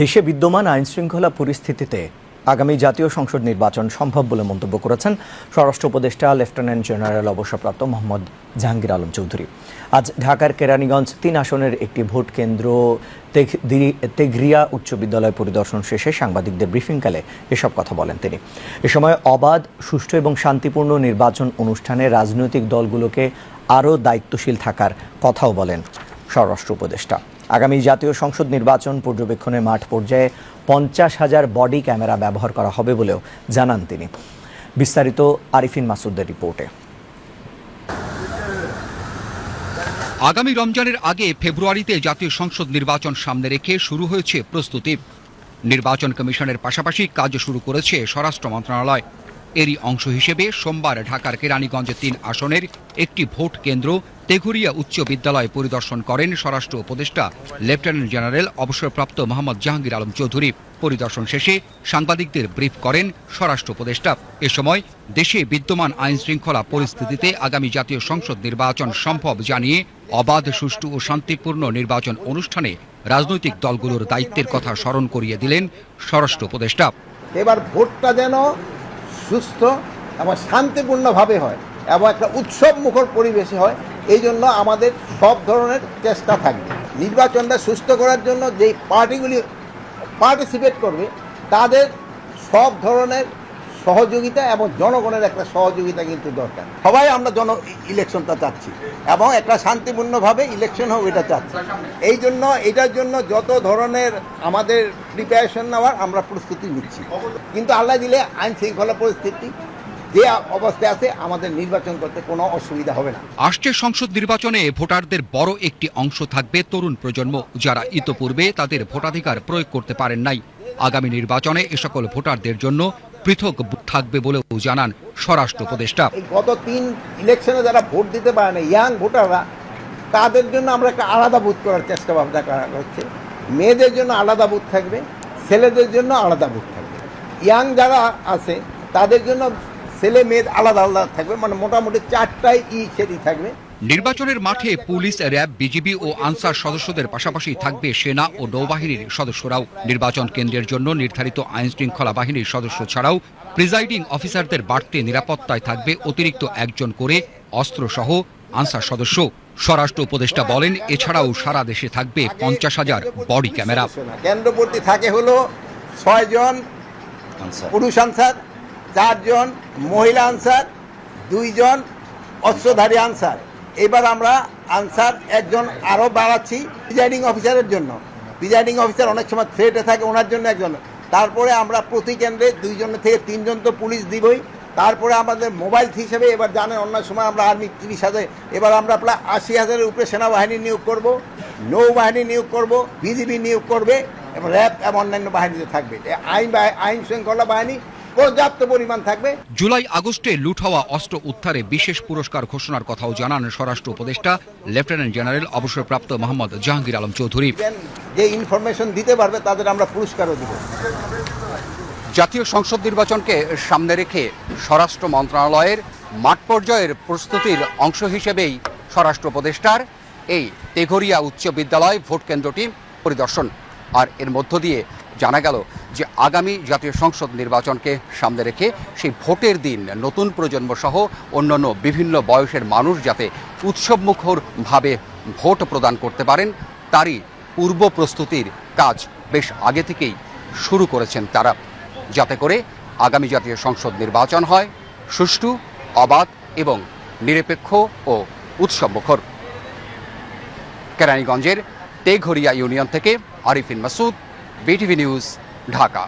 দেশে বিদ্যমান আইন শৃঙ্খলা পরিস্থিতিতে আগামী জাতীয় সংসদ নির্বাচন সম্ভব বলে মন্তব্য করেছেন স্বরাষ্ট্র উপদেষ্টা, লেফটেন্যান্ট জেনারেল অবসরপ্রাপ্ত মোহাম্মদ জাহাঙ্গীর আলম চৌধুরী। আজ ঢাকার কেরানীগঞ্জ তিন আসনের একটি ভোট কেন্দ্র তেঘ- দিরি- তেঘরিয়া উচ্চ বিদ্যালয় পরিদর্শন শেষে সাংবাদিকদের ব্রিফিংকালে এসব কথা বলেন তিনি। এ সময় অবাধ, সুষ্ঠু এবং শান্তিপূর্ণ নির্বাচন অনুষ্ঠানে রাজনৈতিক দলগুলোকে আরও দায়িত্বশীল থাকার কথাও বলেন স্বরাষ্ট্র উপদেষ্টা। আগামী জাতীয় সংসদ নির্বাচন পর্যবেক্ষণে মাঠ পর্যায়ে পঞ্চাশ হাজার বডি ক্যামেরা ব্যবহার করা হবে বলেও জানান তিনি। বিস্তারিত আরিফিন মাসুদের রিপোর্টে। আগামী রমজানের আগে ফেব্রুয়ারিতে জাতীয় সংসদ নির্বাচন সামনে রেখে শুরু হয়েছে প্রস্তুতি। নির্বাচন কমিশনের পাশাপাশি কাজ শুরু করেছে স্বরাষ্ট্র মন্ত্রণালয়। এরই অংশ হিসেবে সোমবার ঢাকার কেরানীগঞ্জে তিন আসনের একটি ভোট কেন্দ্র তেঘুরিয়া উচ্চ বিদ্যালয় পরিদর্শন করেন স্বরাষ্ট্র উপদেষ্টা লেফটেন্যান্ট জেনারেল অবসরপ্রাপ্ত মোহাম্মদ জাহাঙ্গীর আলম চৌধুরী। পরিদর্শন শেষে সাংবাদিকদের ব্রিফ করেন স্বরাষ্ট্র উপদেষ্টা। এ সময় দেশে বিদ্যমান আইন শৃঙ্খলা পরিস্থিতিতে আগামী জাতীয় সংসদ নির্বাচন সম্ভব জানিয়ে অবাধ, সুষ্ঠু ও শান্তিপূর্ণ নির্বাচন অনুষ্ঠানে রাজনৈতিক দলগুলোর দায়িত্বের কথা স্মরণ করিয়ে দিলেন স্বরাষ্ট্র উপদেষ্টা। এবার ভোটটা যেন সুস্থ এবং শান্তিপূর্ণভাবে হয় এবং একটা উৎসব মুখর পরিবেশে হয় এই জন্য আমাদের সব ধরনের চেষ্টা থাকবে। নির্বাচনটা সুস্থ করার জন্য যেই পার্টিগুলি পার্টিসিপেট করবে, তাদের সব ধরনের সহযোগিতা এবং জনগণের একটা সহযোগিতা কিন্তু দরকার। সবাই আমরা জন ইলেকশনটা চাচ্ছি এবং একটা শান্তিপূর্ণভাবে ইলেকশন হোক এটা চাচ্ছি। এই জন্য এটার জন্য যত ধরনের আমাদের প্রিপারেশন নেওয়ার আমরা প্রস্তুতি নিচ্ছি। কিন্তু আল্লাহ দিলে আইন শৃঙ্খলা পরিস্থিতি যে অবস্থায় আছে আমাদের নির্বাচন করতে কোনো অসুবিধা হবে না। আসছে সংসদ নির্বাচনে ভোটারদের বড় একটি অংশ থাকবে তরুণ প্রজন্ম যারা ইতোপূর্বে তাদের ভোটাধিকার প্রয়োগ করতে পারেন নাই। আগামী নির্বাচনে এ সকল ভোটারদের জন্য পৃথক থাকবে বলেও জানান স্বরাষ্ট্র উপদেষ্টা। গত তিন ইলেকশনে যারা ভোট দিতে পারে না ইয়াং ভোটাররা তাদের জন্য আমরা একটা আলাদা বুথ করার চেষ্টা ভাবনা করা হচ্ছে। মেয়েদের জন্য আলাদা বুথ থাকবে ছেলেদের জন্য আলাদা বুথ থাকবে। ইয়াং যারা আছে তাদের জন্য ছেলে মেয়ে আলাদা আলাদা থাকবে মানে মোটামুটি চারটাই ই সেটি থাকবে। নির্বাচনের মাঠে পুলিশ র্যাব বিজিবি ও আনসার সদস্যদের পাশাপাশি থাকবে সেনা ও নৌবাহিনীর সদস্যরাও। নির্বাচন কেন্দ্রের জন্য নির্ধারিত আইন শৃঙ্খলা বাহিনীর সদস্য ছাড়াও প্রিজাইডিং অফিসারদের বাড়তি নিরাপত্তায় থাকবে অতিরিক্ত একজন করে অস্ত্রসহ আনসার সদস্য। স্বরাষ্ট্র উপদেষ্টা বলেন এছাড়াও সারা দেশে থাকবে পঞ্চাশ হাজার বডি ক্যামেরা। কেন্দ্রবর্তী থাকে হলো ছয়জন পুরুষ আনসার চারজন মহিলা আনসার, দুইজন অস্ত্রধারী আনসার। এবার আমরা আনসার একজন আরও বাড়াচ্ছি প্রিজাইডিং অফিসারের জন্য। প্রিজাইডিং অফিসার অনেক সময় থ্রেটে থাকে ওনার জন্য একজন। তারপরে আমরা প্রতি কেন্দ্রে দুইজন থেকে তিনজন তো পুলিশ দিবই। তারপরে আমাদের মোবাইল হিসেবে এবার জানেন অন্য সময় আমরা আর্মি তিরিশ হাজার এবার আমরা প্রায় আশি হাজারের উপরে সেনাবাহিনী নিয়োগ করব, নৌবাহিনী নিয়োগ করব, বিজিবি নিয়োগ করবে এবং র্যাব এবং অন্যান্য বাহিনীতে থাকবে। আইন আইন শৃঙ্খলা বাহিনী পর্যাপ্ত পরিমাণ থাকবে। জুলাই আগস্টে লুট হওয়া অস্ত্র উদ্ধারে বিশেষ পুরস্কার ঘোষণার কথাও জানান স্বরাষ্ট্র উপদেষ্টা লেফটেন্যান্ট জেনারেল অবসরপ্রাপ্ত মোহাম্মদ জাহাঙ্গীর আলম চৌধুরী। যে ইনফরমেশন দিতে পারবে তাদের আমরা পুরস্কারও দেবো। জাতীয় সংসদ নির্বাচনকে সামনে রেখে স্বরাষ্ট্র মন্ত্রণালয়ের মাঠ পর্যায়ের প্রস্তুতির অংশ হিসেবেই স্বরাষ্ট্র উপদেষ্টার এই তেঘরিয়া উচ্চ বিদ্যালয় ভোট কেন্দ্রটি পরিদর্শন। আর এর মধ্য দিয়ে জানা গেল যে আগামী জাতীয় সংসদ নির্বাচনকে সামনে রেখে সেই ভোটের দিন নতুন প্রজন্ম সহ অন্যান্য বিভিন্ন বয়সের মানুষ যাতে উৎসবমুখরভাবে ভোট প্রদান করতে পারেন, তারই পূর্ব প্রস্তুতির কাজ বেশ আগে থেকেই শুরু করেছেন তারা। যাতে করে আগামী জাতীয় সংসদ নির্বাচন হয় সুষ্ঠু, অবাধ এবং নিরপেক্ষ ও উৎসবমুখর। কেরানীগঞ্জের তেঘরিয়া ইউনিয়ন থেকে আরিফিন মাসুদ, বিটিভি নিউজ ঢাকা।